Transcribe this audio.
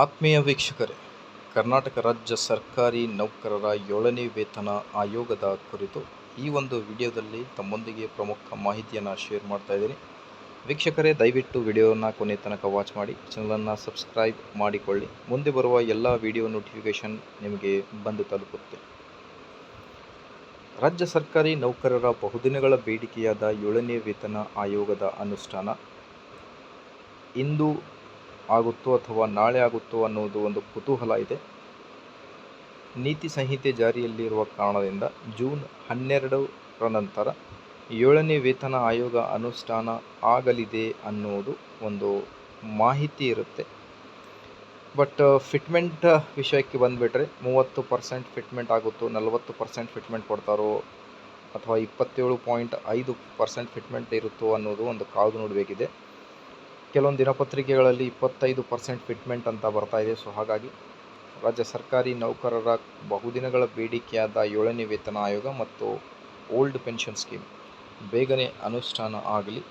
ಆತ್ಮೀಯ ವೀಕ್ಷಕರೇ, ಕರ್ನಾಟಕ ರಾಜ್ಯ ಸರ್ಕಾರಿ ನೌಕರರ ಏಳನೇ ವೇತನ ಆಯೋಗದ ಕುರಿತು ಈ ಒಂದು ವಿಡಿಯೋದಲ್ಲಿ ತಮ್ಮೊಂದಿಗೆ ಪ್ರಮುಖ ಮಾಹಿತಿಯನ್ನು ಶೇರ್ ಮಾಡ್ತಾ ಇದ್ದೀನಿ. ವೀಕ್ಷಕರೇ, ದಯವಿಟ್ಟು ವಿಡಿಯೋನ ಕೊನೆ ತನಕ ವಾಚ್ ಮಾಡಿ ಚಾನಲನ್ನು ಸಬ್ಸ್ಕ್ರೈಬ್ ಮಾಡಿಕೊಳ್ಳಿ. ಮುಂದೆ ಬರುವ ಎಲ್ಲ ವಿಡಿಯೋ ನೋಟಿಫಿಕೇಷನ್ ನಿಮಗೆ ಬಂದು ತಲುಪುತ್ತೆ. ರಾಜ್ಯ ಸರ್ಕಾರಿ ನೌಕರರ ಬಹುದಿನಗಳ ಬೇಡಿಕೆಯಾದ ಏಳನೇ ವೇತನ ಆಯೋಗದ ಅನುಷ್ಠಾನ ಇಂದು ಆಗುತ್ತೋ ಅಥವಾ ನಾಳೆ ಆಗುತ್ತೋ ಅನ್ನುವುದು ಒಂದು ಕುತೂಹಲ ಇದೆ. ನೀತಿ ಸಂಹಿತೆ ಜಾರಿಯಲ್ಲಿರುವ ಕಾರಣದಿಂದ ಜೂನ್ ಹನ್ನೆರಡರ ನಂತರ ಏಳನೇ ವೇತನ ಆಯೋಗ ಅನುಷ್ಠಾನ ಆಗಲಿದೆ ಅನ್ನೋದು ಒಂದು ಮಾಹಿತಿ ಇರುತ್ತೆ. ಬಟ್ ಫಿಟ್ಮೆಂಟ್ ವಿಷಯಕ್ಕೆ ಬಂದುಬಿಟ್ರೆ ಮೂವತ್ತು ಪರ್ಸೆಂಟ್ ಫಿಟ್ಮೆಂಟ್ ಆಗುತ್ತೋ, ನಲವತ್ತು ಪರ್ಸೆಂಟ್ ಫಿಟ್ಮೆಂಟ್ ಕೊಡ್ತಾರೋ, ಅಥವಾ ಇಪ್ಪತ್ತೇಳು ಪಾಯಿಂಟ್ ಐದು ಪರ್ಸೆಂಟ್ ಫಿಟ್ಮೆಂಟ್ ಇರುತ್ತೋ ಅನ್ನೋದು ಒಂದು ಕಾದು ನೋಡಬೇಕಿದೆ. ಕೆಲವೊಂದು ದಿನಪತ್ರಿಕೆಗಳಲ್ಲಿ ಇಪ್ಪತ್ತೈದು ಪರ್ಸೆಂಟ್ ಫಿಟ್ಮೆಂಟ್ ಅಂತ ಬರ್ತಾ ಇದೆ. ಸೊ ಹಾಗಾಗಿ ರಾಜ್ಯ ಸರ್ಕಾರಿ ನೌಕರರ ಬಹುದಿನಗಳ ಬೇಡಿಕೆಯಾದ ಏಳನೇ ವೇತನ ಆಯೋಗ ಮತ್ತು ಓಲ್ಡ್ ಪೆನ್ಷನ್ ಸ್ಕೀಮ್ ಬೇಗನೆ ಅನುಷ್ಠಾನ ಆಗಲಿ.